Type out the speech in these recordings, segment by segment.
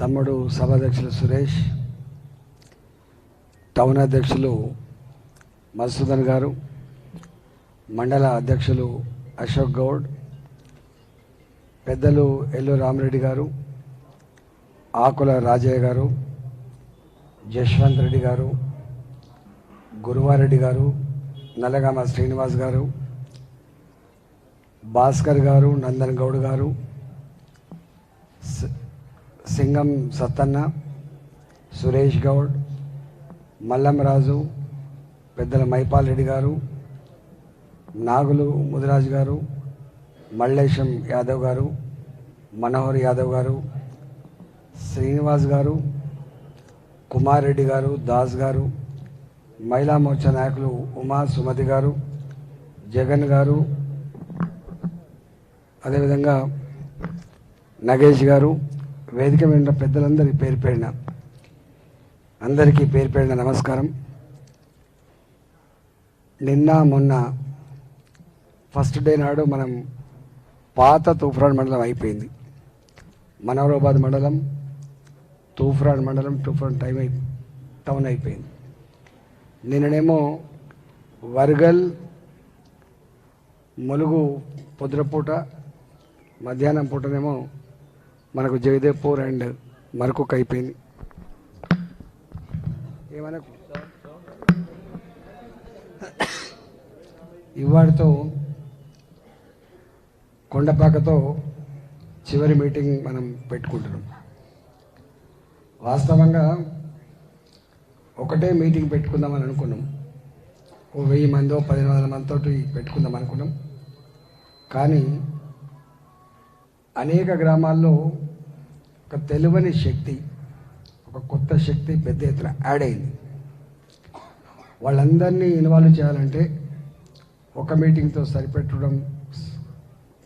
తమ్ముడు సభాధ్యక్షులు సురేష్ టౌన్ అధ్యక్షులు మధుసూదన్ గారు మండల అధ్యక్షులు అశోక్ గౌడ్ పెద్దలు ఎల్లు రామరెడ్డి గారు ఆకుల రాజయ్య గారు జశ్వంత్ రెడ్డి గారు గురువారెడ్డి గారు నల్లగామ శ్రీనివాస్ గారు భాస్కర్ గారు నందన్ గౌడ్ గారు సింగం సత్తన్న సురేష్ గౌడ్ మల్లం రాజు పెద్దల మైపాల్ రెడ్డి గారు నాగులు ముదిరాజు గారు మల్లేశం యాదవ్ గారు మనోహర్ యాదవ్ గారు శ్రీనివాస్ గారు కుమార్ రెడ్డి గారు దాస్ గారు మహిళా మోర్చా నాయకులు ఉమా సుమతి గారు జగన్ గారు అదేవిధంగా నగేష్ గారు వేదిక మీద పెద్దలందరి పేరు పేరిన అందరికీ పేరు పేరిన నమస్కారం. నిన్న మొన్న ఫస్ట్ డే నాడు మనం పాత తూఫ్రాన్ మండలం అయిపోయింది. మనోహరాబాద్ మండలం తూఫ్రాన్ మండలం తూఫ్రాన్ టైం అయి టౌన్ అయిపోయింది. నిన్ననేమో వర్గల్ ములుగు పొద్దుపూట మధ్యాహ్నం పూటనేమో మనకు జగదేవ్పూర్ అండ్ మరకుక్ అయిపోయింది. ఏమనకు ఇవాడితో కొండపాకతో చివరి మీటింగ్ మనం పెట్టుకుంటున్నాం. వాస్తవంగా ఒకటే మీటింగ్ పెట్టుకుందామని అనుకున్నాం. ఓ వెయ్యి మందో పదిహేను వందల మందితో పెట్టుకుందాం అనుకున్నాం. కానీ అనేక గ్రామాల్లో ఒక తెలివని శక్తి ఒక కొత్త శక్తి పెద్ద ఎత్తున యాడ్ అయింది. వాళ్ళందరినీ ఇన్వాల్వ్ చేయాలంటే ఒక మీటింగ్తో సరిపెట్టడం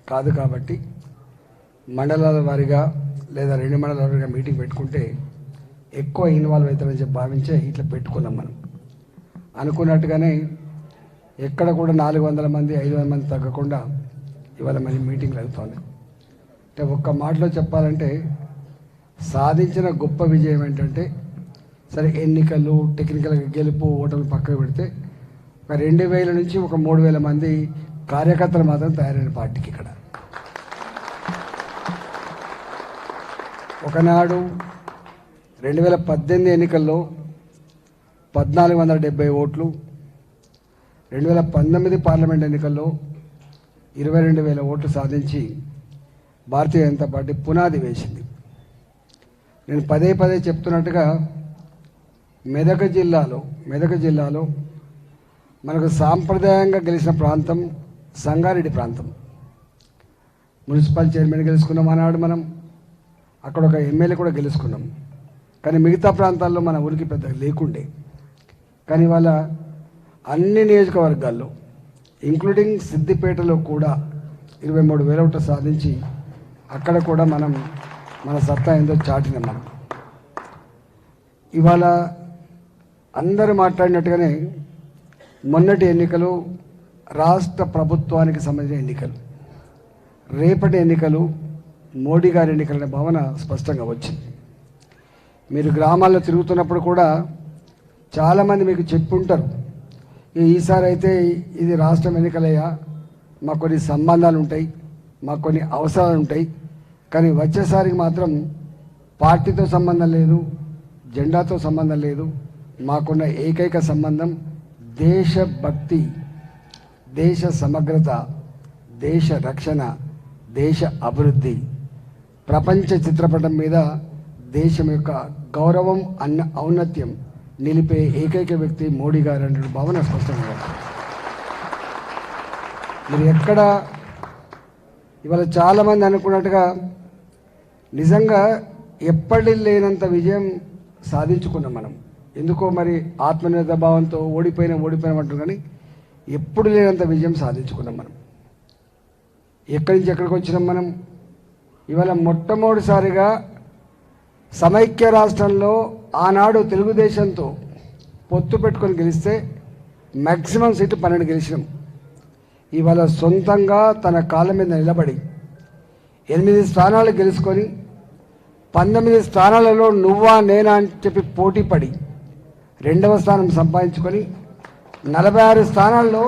కాదు కాబట్టి మండలాల వారీగా లేదా రెండు మండలాల వారీగా మీటింగ్ పెట్టుకుంటే ఎక్కువ ఇన్వాల్వ్ అవుతామని చెప్పి భావించే ఇట్లా పెట్టుకున్నాం మనం. అనుకున్నట్టుగానే ఎక్కడ కూడా నాలుగు వందల మంది ఐదు వందల మంది తగ్గకుండా ఇవాళ మళ్ళీ మీటింగ్లు అవుతున్నాయి అంటే ఒక్క మాటలో చెప్పాలంటే సాధించిన గొప్ప విజయం ఏంటంటే సరే ఎన్నికలు టెక్నికల్ గెలుపు ఓటర్లు పక్కకు పెడితే ఒక రెండు వేల నుంచి ఒక మూడు వేల మంది కార్యకర్తలు మాత్రం తయారైన పార్టీకి ఇక్కడ. ఒకనాడు రెండు వేల పద్దెనిమిది ఎన్నికల్లో పద్నాలుగు వందల డెబ్బై ఓట్లు రెండు వేల పంతొమ్మిది పార్లమెంట్ ఎన్నికల్లో ఇరవై రెండు వేల ఓట్లు సాధించి భారతీయ జనతా పార్టీ పునాది వేసింది. నేను పదే పదే చెప్తున్నట్టుగా మెదక్ జిల్లాలో మెదక్ జిల్లాలో మనకు సాంప్రదాయంగా గెలిచిన ప్రాంతం సంగారెడ్డి ప్రాంతం. మున్సిపల్ చైర్మన్ గెలుచుకున్నాం అన్నాడు మనం. అక్కడ ఒక ఎమ్మెల్యే కూడా గెలుచుకున్నాం. కానీ మిగతా ప్రాంతాల్లో మన ఊరికి పెద్ద లేకుండే. కానీ ఇవాళ అన్ని నియోజకవర్గాల్లో ఇంక్లూడింగ్ సిద్దిపేటలో కూడా ఇరవై మూడు వేల ఒకటి సాధించి అక్కడ కూడా మనం మన సత్తా ఏందో చాటినాం మనం ఇవాళ అందరూ మాట్లాడినట్టుగానే మొన్నటి ఎన్నికలు రాష్ట్ర ప్రభుత్వానికి సంబంధించిన ఎన్నికలు. రేపటి ఎన్నికలు మోడీ గారి ఎన్నికలనే భావన స్పష్టంగా వచ్చింది. మీరు గ్రామాల్లో తిరుగుతున్నప్పుడు కూడా చాలామంది మీకు చెప్పుంటారు ఈసారి అయితే ఇది రాష్ట్రం ఎన్నికలయ్యా మాకు కొన్ని సంబంధాలు ఉంటాయి మాకు కొన్ని అవసరాలు ఉంటాయి కానీ వచ్చేసారికి మాత్రం పార్టీతో సంబంధం లేదు జెండాతో సంబంధం లేదు. మాకున్న ఏకైక సంబంధం దేశభక్తి దేశ సమగ్రత దేశ రక్షణ దేశ అభివృద్ధి. ప్రపంచ చిత్రపటం మీద దేశం యొక్క గౌరవం అన్న ఔన్నత్యం నిలిపే ఏకైక వ్యక్తి మోడీ గారు అనే భావన స్పష్టంగా మీరు ఎక్కడ ఇవాళ చాలామంది అనుకున్నట్టుగా నిజంగా ఎప్పటి లేనంత విజయం సాధించుకున్నాం మనం. ఎందుకో మరి ఆత్మనిర్భర భావంతో ఓడిపోయినా ఓడిపోయినా అంటారు కానీ ఎప్పుడు లేనంత విజయం సాధించుకున్నాం మనం. ఎక్కడి నుంచి ఎక్కడికి వచ్చినాం మనం? ఇవాళ మొట్టమొదటిసారిగా సమైక్య రాష్ట్రంలో ఆనాడు తెలుగుదేశంతో పొత్తు పెట్టుకొని గెలిస్తే మ్యాక్సిమం సీట్లు పన్నెండు గెలిచినాం. ఇవాళ సొంతంగా తన కాళ్ళ మీద నిలబడి ఎనిమిది స్థానాలు గెలుచుకొని పంతొమ్మిది స్థానాలలో నువ్వా నేనా అని చెప్పి పోటీ పడి రెండవ స్థానం సంపాదించుకొని నలభై ఆరు స్థానాల్లో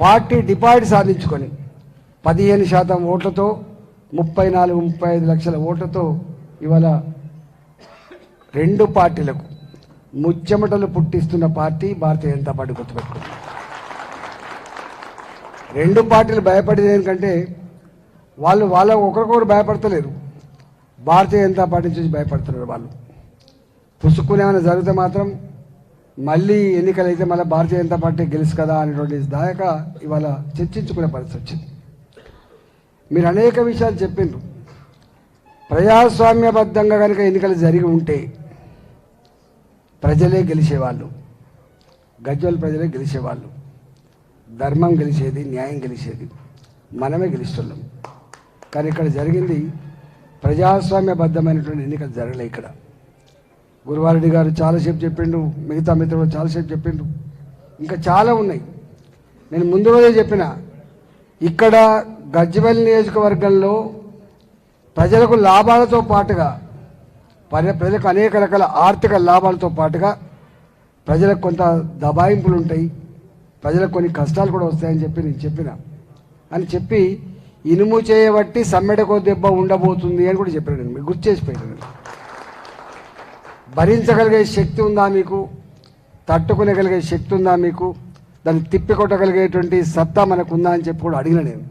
పార్టీ డిపాజిట్ సాధించుకొని పదిహేను శాతం ఓట్లతో ముప్పై నాలుగు ముప్పై ఐదు లక్షల ఓట్లతో ఇవాళ రెండు పార్టీలకు ముచ్చెమటలు పుట్టిస్తున్న పార్టీ భారతీయ జనతా పార్టీ గుర్తుపెట్టుకుంది రెండు పార్టీలు భయపడేది ఏంటంటే వాళ్ళు వాళ్ళ ఒకరికొకరు భయపడతలేరు. భారతీయ జనతా పార్టీ నుంచి భయపడుతున్నారు వాళ్ళు. పుసుక్కుని ఏమైనా జరిగితే మాత్రం మళ్ళీ ఎన్నికలు అయితే మళ్ళీ భారతీయ జనతా పార్టీ గెలుసు కదా అనేటువంటి దాకా ఇవాళ చర్చించుకునే పరిస్థితి వచ్చింది. మీరు అనేక విషయాలు చెప్పిండ్రు ప్రజాస్వామ్యబద్ధంగా కనుక ఎన్నికలు జరిగి ఉంటే ప్రజలే గెలిచేవాళ్ళు. గజ్వల్ ప్రజలే గెలిచేవాళ్ళు. ధర్మం గెలిచేది న్యాయం గెలిచేది. మనమే గెలుస్తున్నాం. కానీ ఇక్కడ జరిగింది ప్రజాస్వామ్యబద్ధమైనటువంటి ఎన్నికలు జరగలే ఇక్కడ. గురువారెడ్డి గారు చాలాసేపు చెప్పిండు మిగతా మిత్రులు చాలాసేపు చెప్పిండు. ఇంకా చాలా ఉన్నాయి. నేను ముందు రోజే చెప్పిన ఇక్కడ గజ్వెల్ నియోజకవర్గంలో ప్రజలకు లాభాలతో పాటుగా పర్య ప్రజలకు అనేక రకాల ఆర్థిక లాభాలతో పాటుగా ప్రజలకు కొంత దబాయింపులు ఉంటాయి ప్రజలకు కొన్ని కష్టాలు కూడా వస్తాయని చెప్పి నేను చెప్పిన. అని చెప్పి ఇనుము చేయబట్టి సమ్మెడకో దెబ్బ ఉండబోతుంది అని కూడా చెప్పాను నేను. గుర్తు చేసిపోయాను భరించగలిగే శక్తి ఉందా మీకు? తట్టుకునేగలిగే శక్తి ఉందా మీకు? దాన్ని తిప్పికొట్టగలిగేటువంటి సత్తా మనకు ఉందా అని చెప్పి కూడా అడిగిన నేను.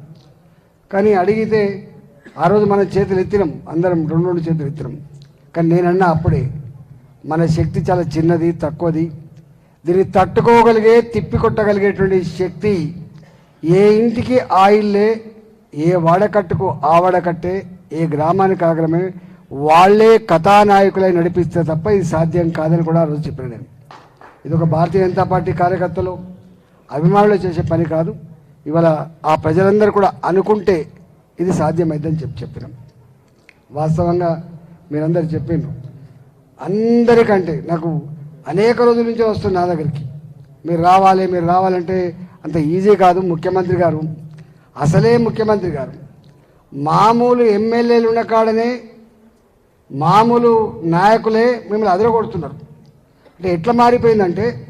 కానీ అడిగితే ఆ రోజు మన చేతులు ఎత్తినాం. అందరం రెండు రెండు చేతులు ఎత్తినాం. కానీ నేనన్నా అప్పుడే మన శక్తి చాలా చిన్నది తక్కువది. దీన్ని తట్టుకోగలిగే తిప్పికొట్టగలిగేటువంటి శక్తి ఏ ఇంటికి ఆయిల్లే ఏ వాడకట్టుకు ఆ వాడకట్టే ఏ గ్రామానికి ఆగ్రమే వాళ్ళే కథానాయకులై నడిపిస్తే తప్ప ఇది సాధ్యం కాదని కూడా ఆ రోజు చెప్పిన నేను. ఇది ఒక భారతీయ జనతా పార్టీ కార్యకర్తలు అభిమానులు చేసే పని కాదు. ఇవాళ ఆ ప్రజలందరూ కూడా అనుకుంటే ఇది సాధ్యమైందని చెప్పి చెప్పినాం. వాస్తవంగా మీరందరూ చెప్పిండ్రు అందరికంటే నాకు అనేక రోజుల నుంచే వస్తుంది నా దగ్గరికి. మీరు రావాలి మీరు రావాలంటే అంత ఈజీ కాదు. ముఖ్యమంత్రి గారు అసలే ముఖ్యమంత్రి గారు. మామూలు ఎమ్మెల్యేలు ఉన్న కాడనే మామూలు నాయకులే మిమ్మల్ని అదరగొడుతున్నారు. అంటే ఎట్లా మారిపోయిందంటే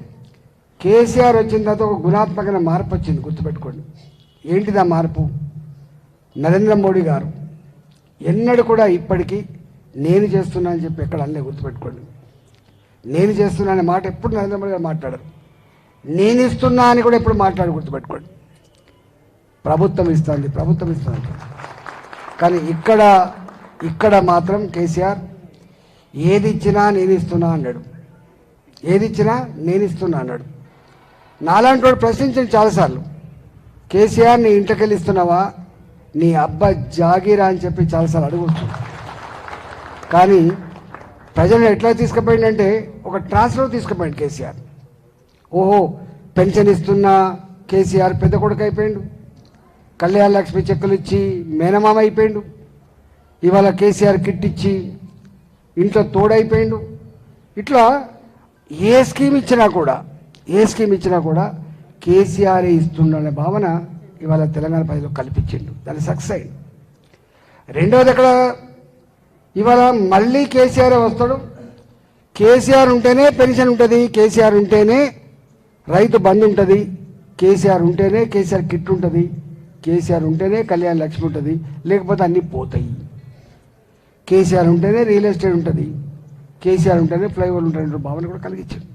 కేసీఆర్ వచ్చిన తర్వాత ఒక గుణాత్మకమైన మార్పు వచ్చింది గుర్తుపెట్టుకోండి. ఏంటిది ఆ మార్పు? నరేంద్ర మోడీ గారు ఎన్నడూ కూడా ఇప్పటికీ నేను చేస్తున్నా అని చెప్పి ఎక్కడ అన్నీ గుర్తుపెట్టుకోండి. నేను చేస్తున్నా అనే మాట ఎప్పుడు నరేంద్ర మోడీ గారు మాట్లాడరు. నేను ఇస్తున్నా అని కూడా ఎప్పుడు మాట్లాడి గుర్తుపెట్టుకోండి. ప్రభుత్వం ఇస్తుంది ప్రభుత్వం ఇస్తుంది. కానీ ఇక్కడ ఇక్కడ మాత్రం కేసీఆర్ ఏది ఇచ్చినా నేను ఇస్తున్నా అన్నాడు. ఏది ఇచ్చినా నేను ఇస్తున్నా అన్నాడు. నాలాంటి వాడు ప్రశ్నించండి చాలాసార్లు కేసీఆర్ నీ ఇంటికి వెళ్ళి ఇస్తున్నావా నీ అబ్బా జాగీరా అని చెప్పి చాలాసార్లు అడుగుతుంది కానీ ప్రజలను ఎట్లా తీసుకుపోయిందంటే ఒక ట్రాన్స్ఫర్ తీసుకుపోయింది కేసీఆర్. ఓహో పెన్షన్ ఇస్తున్నా కేసీఆర్ పెద్ద కొడుకు అయిపోయాడు. కళ్యాణ లక్ష్మి చెక్కులు ఇచ్చి మేనమామ అయిపోయిండు. ఇవాళ కేసీఆర్ కిట్ ఇచ్చి ఇంట్లో తోడైపోయిండు. ఇట్లా ఏ స్కీమ్ ఇచ్చినా కూడా ఏ స్కీమ్ ఇచ్చినా కూడా కేసీఆర్ ఇస్తుండనే భావన ఇవాళ తెలంగాణ ప్రజలకు కల్పించిండు. దాన్ని సక్సెస్ అయింది. రెండవది ఎక్కడ? ఇవాళ మళ్ళీ కేసీఆర్ వస్తాడు. కేసీఆర్ ఉంటేనే పెన్షన్ ఉంటుంది కేసీఆర్ ఉంటేనే రైతు బంద్ ఉంటుంది కేసీఆర్ ఉంటేనే కేసీఆర్ కిట్ ఉంటుంది. కేసీఆర్ ఉంటేనే కళ్యాణ లక్ష్మి ఉంటుంది లేకపోతే అన్నీ పోతాయి. కేసీఆర్ ఉంటేనే రియల్ ఎస్టేట్ ఉంటుంది కేసీఆర్ ఉంటేనే ఫ్లైఓవర్ ఉంటాయి భావన కూడా కలిగించాడు